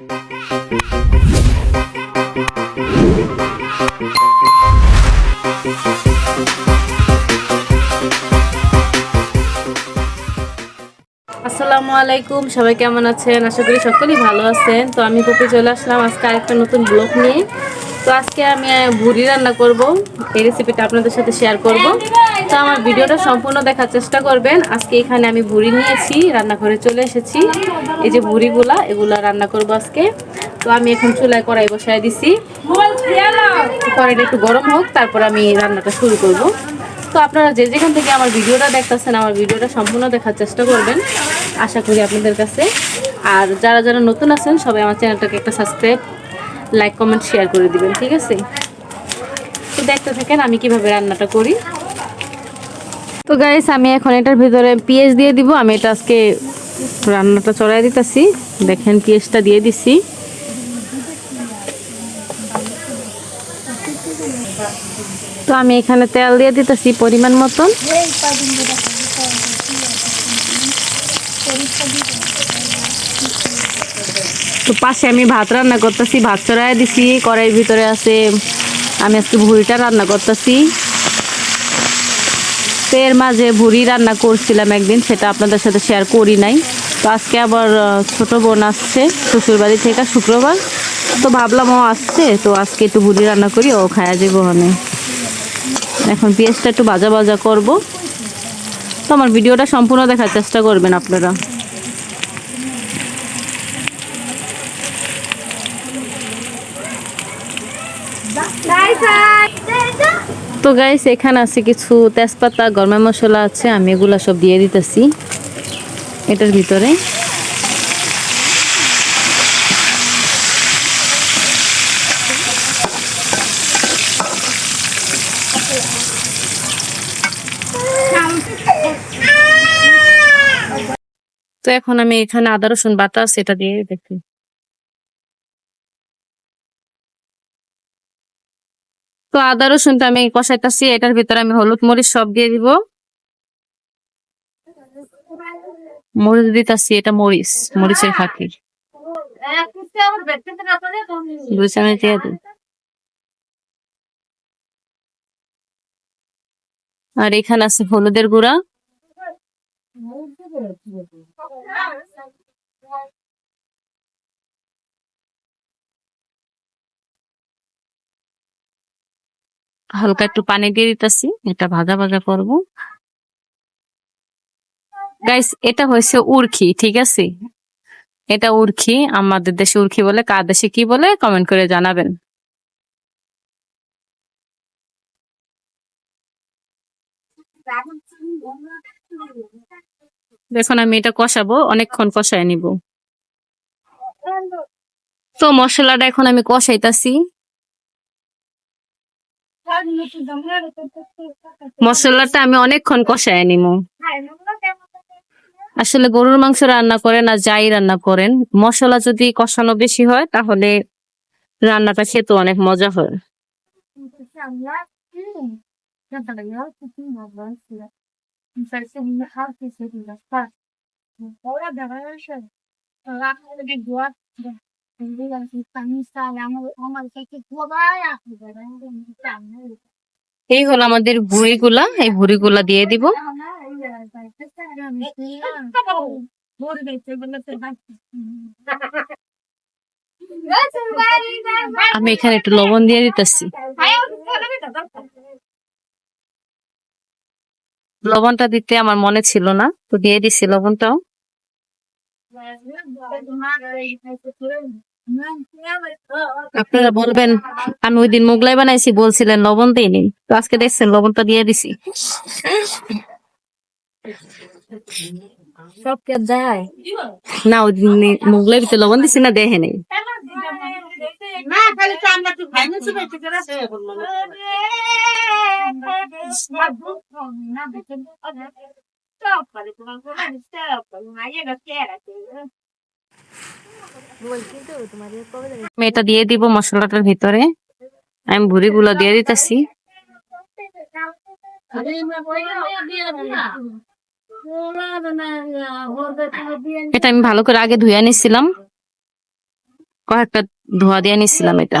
আসসালামু আলাইকুম, সবাই কেমন আছেন? আশা করি সকলেই ভালো আছেন। তো আমি পপি চলে আসলাম আজকে আরেকটা নতুন ব্লগ নিয়ে। তো আজকে আমি ভুড়ি রান্না করব। এই রেসিপিটা আপনাদের সাথে শেয়ার করব। তো আমার ভিডিওটা সম্পূর্ণ দেখার চেষ্টা করবেন। আজকে এখানে আমি ভুড়ি নিয়েছি, রান্নাঘরে চলে এসেছি। এই যে ভুড়িগুলা এগুলা রান্না করব আজকে। তো আমি এখন চুলায় কড়াই বসায় দিছি। কড়াইটা একটু গরম হোক, তারপর আমি রান্নাটা শুরু করব। তো আপনারা যে যেখান থেকে আমার ভিডিওটা দেখতেছেন, আমার ভিডিওটা সম্পূর্ণ দেখার চেষ্টা করবেন। আশা করি আপনাদের কাছে। আর যারা যারা নতুন আছেন, সবাই আমার চ্যানেলটাকে একটা সাবস্ক্রাইব লাইক কমেন্ট শেয়ার করে দিবেন, ঠিক আছে? তো দেখতে থাকেন আমি কীভাবে রান্নাটা করি। তো গাইস আমি এখন এটার ভিতরে পেঁয়াজ দিয়ে দিব। আমি এটা আজকে রান্নাটা চড়াই দিতেছি। দেখেন, পেঁয়াজটা দিয়ে দিছি। তো আমি এখানে তেল দিয়ে দিতেছি পরিমাণ মতন। তো পাশে আমি ভাত রান্না করতেছি, ভাত চড়াই দিছি, কড়াইয়ের ভিতরে আছে, আমি আজকে ভুড়িটা রান্না করতেছি। তো এর মাঝে ভুড়ি রান্না করছিলাম একদিন, সেটা আপনাদের সাথে শেয়ার করি নাই। তো আজকে আবার ছোট বোন আসছে, শ্বশুরবাড়ি থেকে শুক্রবার। তো ভাবলাম ও আসছে, তো আজকে একটু ভুড়ি রান্না করি, ও খায়া যাব ওখানে। এখন পেঁয়াজটা একটু বাজা বাজা করব। তো আমার ভিডিওটা সম্পূর্ণ দেখার চেষ্টা করবেন আপনারা। তো গাইস এখানে আছে কিছু তেজপাতা গরমা মশলা আছে, আমি এগুলা সব দিয়ে দিতেছি। এটার ভিতরে। তো এখন আমি এখানে আদা, রসুন আছে, এটা দিয়ে দেখি তো আদা রসুনটা আমি কষাইতেছি, এটার ভিতরে আমি হলুদ মরিচ সব দিয়ে দিব। মরিচ দিতেছি, এটা মরিচ, মরিচের ফাঁকি দুই আর এখানে আছে হলুদের গুঁড়া। হালকা একটু পানি দিয়ে দিতেছি, এটা ভাজা ভাজা করব। গাইস এটা হয়েছে উর্খি, ঠিক আছে? এটা উর্খি, আমাদের দেশে উর্খি বলে, কার দেশে কি বলে কমেন্ট করে জানাবেন। দেখুন, আমি এটা কষাবো, অনেকক্ষণ কষায় নিব। তো মশলাটা এখন আমি কষাইতাছি। মশলাটা আমি অনেকক্ষণ কষায় নিব আসলে গরুর মাংস রান্না করেন আর যাই রান্না করেন, মশলা যদি কষানো বেশি হয়, তাহলে রান্নাটা খেতে অনেক মজা হয়। এই হলো আমাদের ভুড়িগুলা, এই ভুড়িগুলা দিয়ে দিব। আমি এখানে একটু লবণ দিয়ে দিতেছি। লবণটা দিতে আমার মনে ছিল না, তো দিয়ে দিছি লবণটাও। আপনারা বলবেন আমি ওই দিন মোগলাই বানাইছি বলছিলেন লবণ দিইনি তো আজকে দেখছেন লবণটা দিয়ে দিছি সব কে যায় না ওই দিন মোগলাই ভিতরে লবণ দিছি না দেখে নেই না আমি এটা দিয়ে দিব মশলাটার ভিতরে। আমি ভুড়িগুলো দিয়ে দিতেছি। এটা আমি ভালো করে আগে ধুয়ে নিছিলাম। কয়েকটা ধোয়া দিয়ে নিছিলাম এটা।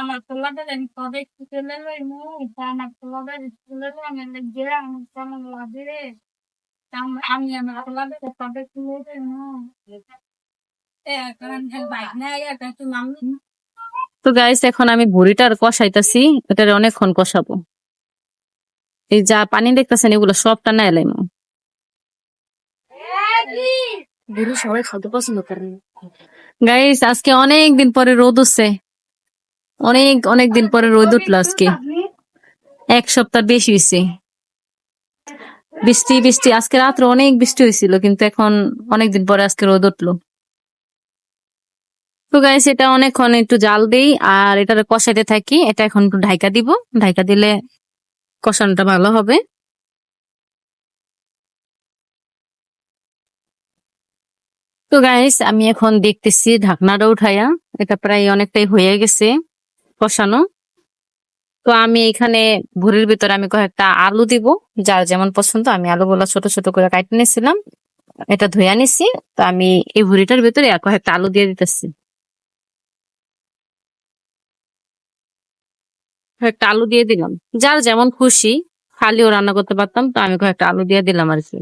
আমার তোলাটা জানি কবে স্কুলে লইমু আমার তোলাটা স্কুলে আমি লেগে আমার কেমন লাগে রে। আমি আমার তোলাটা কবে স্কুলে লইমু এ কারণ বাইক নাই এটা তো গাইস এখন আমি ভুড়িটার কষাইতাছি এটার অনেকক্ষণ কষাবো। এই যা পানি দেখতেছেন এগুলো সবটা না এলাইমু বুড়ি সবাই খাদ্য পছন্দ করেন। গাইস আজকে অনেক দিন পরে রোদ উঠছে। অনেক অনেক দিন পরে রোদ উঠল আজকে। এক সপ্তাহ বেশি হয়েছে বৃষ্টি বৃষ্টি আজকে রাত্রে অনেক বৃষ্টি হয়েছিল কিন্তু এখন অনেক দিন পরে আজকে রোদ উঠল। তো গাইস এটা অনেকক্ষণ একটু জাল দেই আর এটা কষাইতে থাকি এটা এখন একটু ঢাইকা দিব। ঢাইকা দিলে কষানোটা ভালো হবে। তো গাইস আমি এখন দেখতেছি ঢাকনাটা উঠাইয়া এটা প্রায় অনেকটাই হয়ে গেছে। কষানো। তো আমি এখানে ভুড়ির ভিতরে আমি কয়েকটা আলু দিব। যার যেমন পছন্দ, আমি আলুগুলো ছোট ছোট করে কাটে নিয়েছিলাম। এটা ধুয়া নিছি তো আমি এই ভুড়িটার ভিতরে কয়েকটা আলু দিয়ে দিতেছি। কয়েকটা আলু দিয়ে দিলাম। যার যেমন খুশি খালিও রান্না করতে পারতাম, তো আমি কয়েকটা আলু দিয়ে দিলাম আর কি।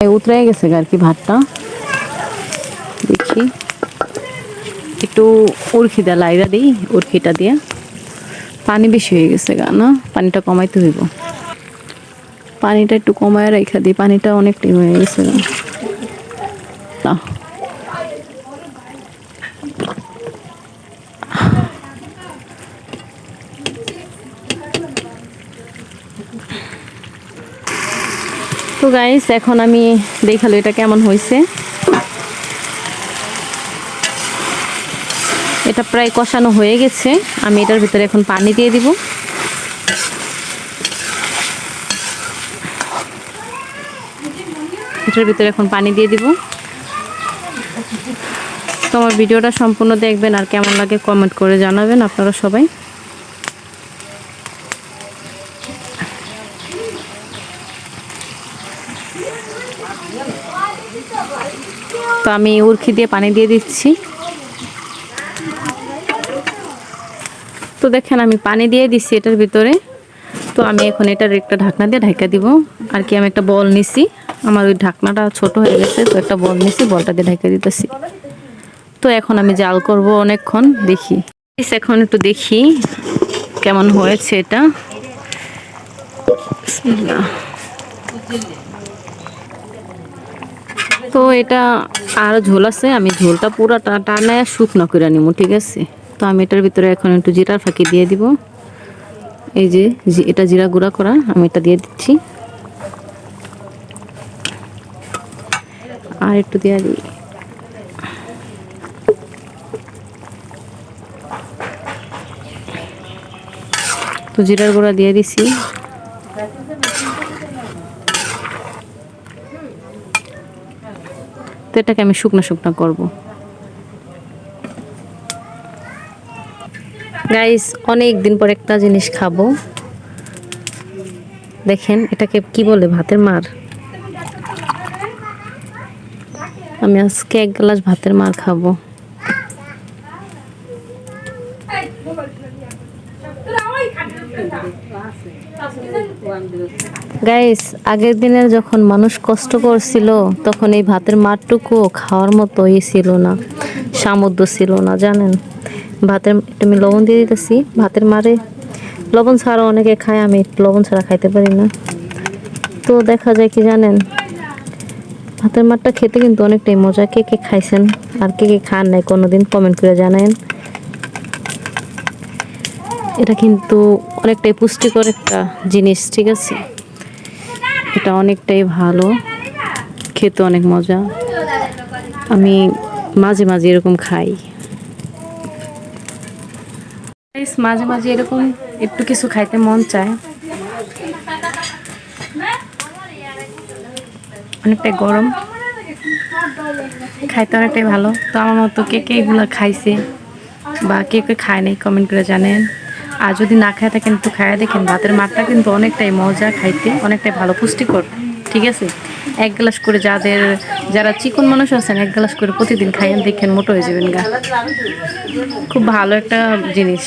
উতরে গেছে আর কি ভাতটা। দেখি। একটু উর্খি দেয় লাইরা দিই, উর্খিটা দিয়ে। পানি বেশি হয়ে গেছে গা, না? পানিটা কমাইতে হইব। পানিটা একটু কমায় রেখা দিই, পানিটা অনেকটাই হয়ে গেছে গা। তো গাইস এখন আমি দেখাল এটা কেমন হয়েছে। এটা প্রায় কষানো হয়ে গেছে। আমি এটার ভিতরে এখন পানি দিয়ে দিব। এটার ভিতরে এখন পানি দিয়ে দিব। তো আমার ভিডিওটা সম্পূর্ণ দেখবেন আর কেমন লাগে কমেন্ট করে জানাবেন আপনারা সবাই। আমি উর্খি দিয়ে পানি দিয়ে দিচ্ছি। তো দেখেন, আমি পানি দিয়ে দিচ্ছি এটার ভিতরে। তো আমি এখন এটার একটা ঢাকনা দিয়ে ঢাকা দিব। আর কি, আমি একটা বল নিছি। আমার ওই ঢাকনাটা ছোট হয়ে গেছে, তো একটা বল নিছি, বলটা দিয়ে ঢাকা দিতেছি। তো এখন আমি জাল করব অনেকক্ষণ, দেখি। এখন একটু দেখি কেমন হয়েছে এটা। তো এটা আর ঝোল আছে, আমি ঝোলটা পুরো টানায় শুকনো করে নিব, ঠিক আছে? তো আমি এটার ভিতরে এখন একটু জিরার ফাঁকি দিয়ে দিব। এই যে এটা জিরা গুঁড়া করা, আমি এটা দিয়ে দিচ্ছি। আর একটু দিয়ে দিই। তো জিরার গুঁড়া দিয়ে দিছি। এটাকে আমি শুকনো শুকনো করব। গাইস অনেক দিন পর একটা জিনিস খাব। দেখেন, এটাকে কি বলে ভাতের মার? আমি আজকে এক গ্লাস ভাতের মার খাব। গাইস আগের দিনের যখন মানুষ কষ্ট করছিল, তখন এই ভাতের মারটুকু খাওয়ার মতো ই ছিল না, সামর্থ্য ছিল না, জানেন? ভাতের একটু আমি লবণ দিয়ে দিতেছি, ভাতের মারে। লবণ ছাড়া অনেকে খায়, আমি লবণ ছাড়া খাইতে পারি না। তো দেখা যায় কি জানেন? ভাতের মাঠটা খেতে কিন্তু অনেকটাই মজা। কে কে খাইছেন আর কে কে খান নাই কোনোদিন কমেন্ট করে জানেন এটা কিন্তু অনেকটাই পুষ্টিকর একটা জিনিস, ঠিক আছে? এটা অনেকটাই ভালো। খেতে অনেক মজা। আমি মাঝে মাঝে এরকম খাই। মাঝে মাঝে এরকম একটু কিছু খাইতে মন চায়। অনেকটাই গরম। খাইতে অনেকটাই ভালো। তো আমার মতো কে কে এগুলো খাইছে বা কে কে খায় নাই কমেন্ট করে জানেন। আর যদি না খায় থাকেন, একটু খায় দেখেন, ভাতের মাঠটা কিন্তু অনেকটাই মজা খাইতে, অনেকটাই ভালো পুষ্টিকর, ঠিক আছে? এক গ্লাস করে যাদের, যারা চিকন মানুষ আছেন, এক গ্লাস করে প্রতিদিন খাইয়েন, দেখেন মোটো হয়ে যাবেন গা। খুব ভালো একটা জিনিস।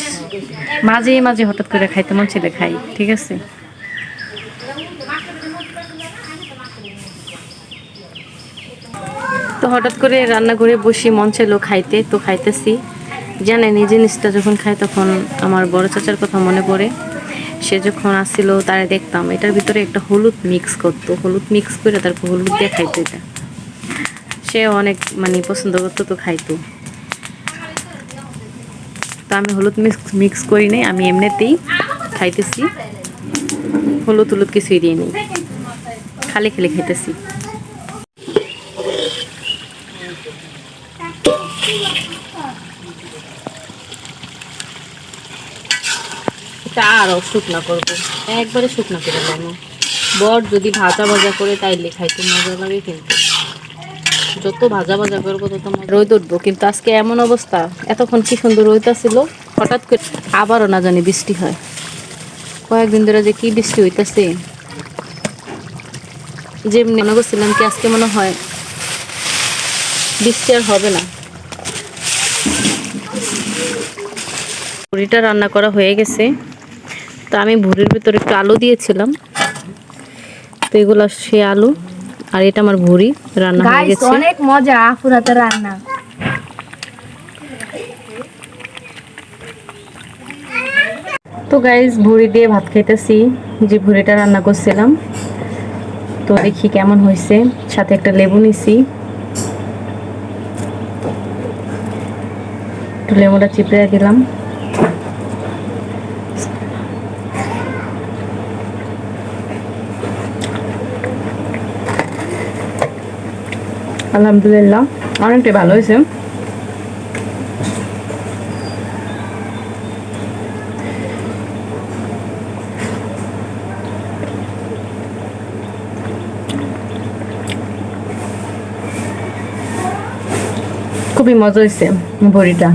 মাঝে মাঝে হঠাৎ করে খাইতে মন ছেলে খাই, ঠিক আছে? তো হঠাৎ করে রান্না করে বসি মন চাইলো খাইতে, তো খাইতেছি। জানেন, এই জিনিসটা যখন খাই তখন আমার বড় চাচার কথা মনে পড়ে। সে যখন আসছিল, তারা দেখতাম, এটার ভিতরে একটা হলুদ মিক্স করতো। হলুদ মিক্স করে তারপর হলুদ দিয়ে খাইতো এটা। সে অনেক মানে পছন্দ করতো তো খাইতো। তো আমি হলুদ মিক্স মিক্স করি নাই, আমি এমনিতেই খাইতেছি। হলুদ হলুদ কিছুই দিয়ে নেই। খালি খালি খাইতেছি। শুকনা করব। একবারে শুকনা করে নেব। বর যদি ভাজা ভাজা করে খাইতে মজা লাগে কিন্তু। যত ভাজা ভাজা করব, তত রোদ উঠবো, কিন্তু আজকে এমন অবস্থা। এতক্ষণ কি সুন্দর রোদ ছিল হঠাৎ করে আবারও না জানি বৃষ্টি হয়। কয়েকদিন ধরে যে কি বৃষ্টি হইতাছে। যে মনে করছিলাম কি আজকে মনে হয় বৃষ্টি আর হবে না। ভুড়িটা রান্না করা হয়ে গেছে। তো আমি ভুড়ির ভিতরে একটু আলু দিয়েছিলাম। তো এগুলো সে আলু আর এটা আমার ভুড়ি রান্না হয়ে গাইস গেছে। অনেক মজা আপুরাতে রান্না। তো গাইজ ভুড়ি দিয়ে ভাত খাইতেছি যে ভুড়িটা রান্না করছিলাম। তো দেখি কেমন হয়েছে সাথে একটা লেবু নিছি। একটু লেবুটা চিপড়ে দিলাম আলহামদুলিল্লাহ অনেকটাই ভালো হয়েছে। খুবই মজা হয়েছে বড়িটা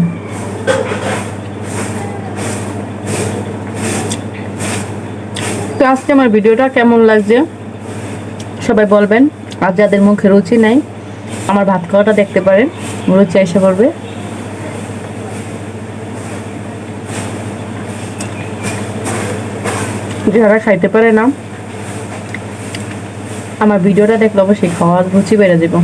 আজকে আমার ভিডিওটা কেমন লাগছে? সবাই বলবেন। আর যাদের মুখে রুচি নাই, আমার ভাত খাওয়াটা দেখতে পারেন। রুচি এসে পড়বে। যারা খাইতে পারে না, আমার ভিডিওটা দেখলে অবশ্যই খাওয়া রুচি বেড়ে যাব।